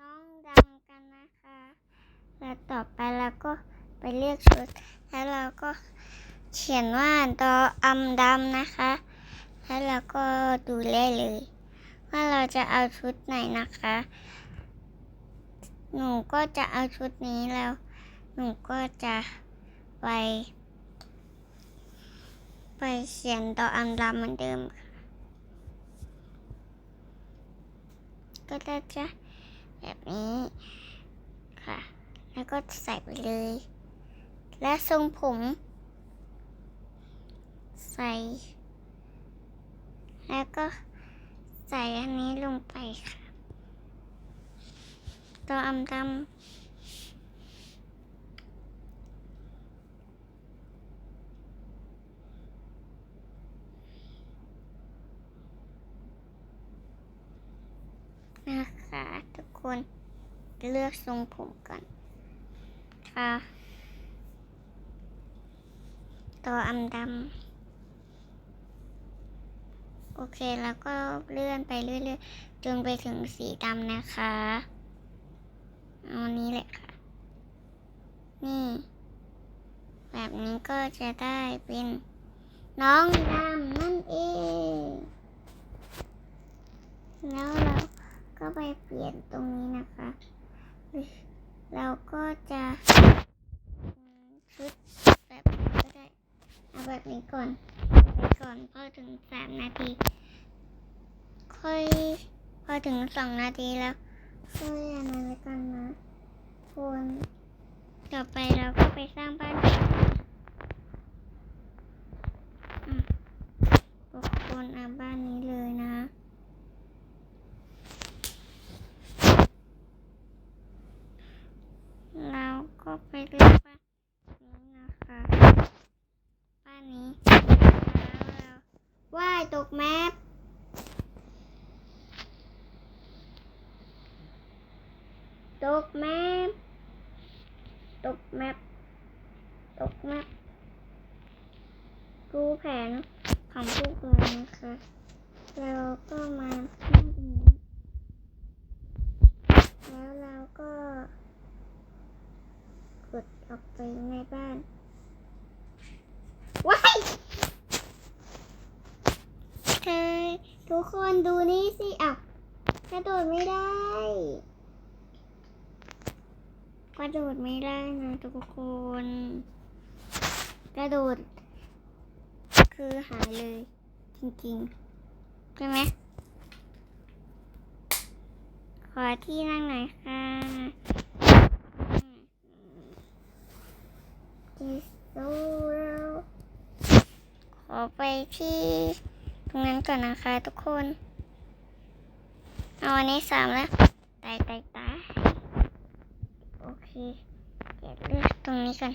น้องดำกันนะคะ แล้วต่อไปเราก็ไปเลือกชุด แล้วเราก็เขียนว่าดออำดำนะคะ แล้วเราก็ดูได้เลย ว่าเราจะเอาชุดไหนนะคะ หนูก็จะเอาชุดนี้แล้ว หนูก็จะไป ไปเขียนดออำดำเหมือนเดิมค่ะ ก็จะจะแบบนี้ค่ะ แล้วก็ใส่ไปเลย และทรงผม ใส่ แล้วก็ใส่อันนี้ลงไปค่ะ ตัวอำดำ นะคะ ทุกคนเลือกทรงผมก่อนค่ะตัวอำดำโอเคแล้วก็เลื่อนไปเรื่อยๆจนไปถึงสีดำนะคะเอาอันนี้แหละค่ะ นี่ แบบนี้ก็จะได้เป็นน้องดำนั่นเอง แล้วเรา ก็ไปเปลี่ยนตรงนี้นะคะ เราก็จะชุดแบบนี้ก็ได้ เอาแบบนี้ก่อนไปก่อนพอถึงสามนาที ค่อยพอถึงสองนาทีแล้วค่อยอันนั้นไปกันนะคนต่อไปเราก็ไปสร้างบ้านกันอะทุกคนเอาบ้านนี้เลยนะ เราก็ไปเลือกบ้านนี้นะคะ บ้านนี้แล้วเราว่าย ตกแมปตกแมปตกแมปตกแมปดูแผนของพวกเรานะคะเราก็มาที่ตรงนี้แล้วเราก็กดออกไปในบ้าน ว้ายเธอทุ กคนดูนี่สิอะกระโดดไม่ได้กระโดดไม่ได้นะทุกคน กระโดด คือหายเลย จริงๆ ใช่ไหมขอที่นั่งหน่อยค่ะที่สุดขอไปที่ ตรงนั้นก่อนนะคะทุกคน เอาอันนี้สามแล้ว ตายตายตายโอเคเดี๋ยวเลือกตรงนี้ก่อน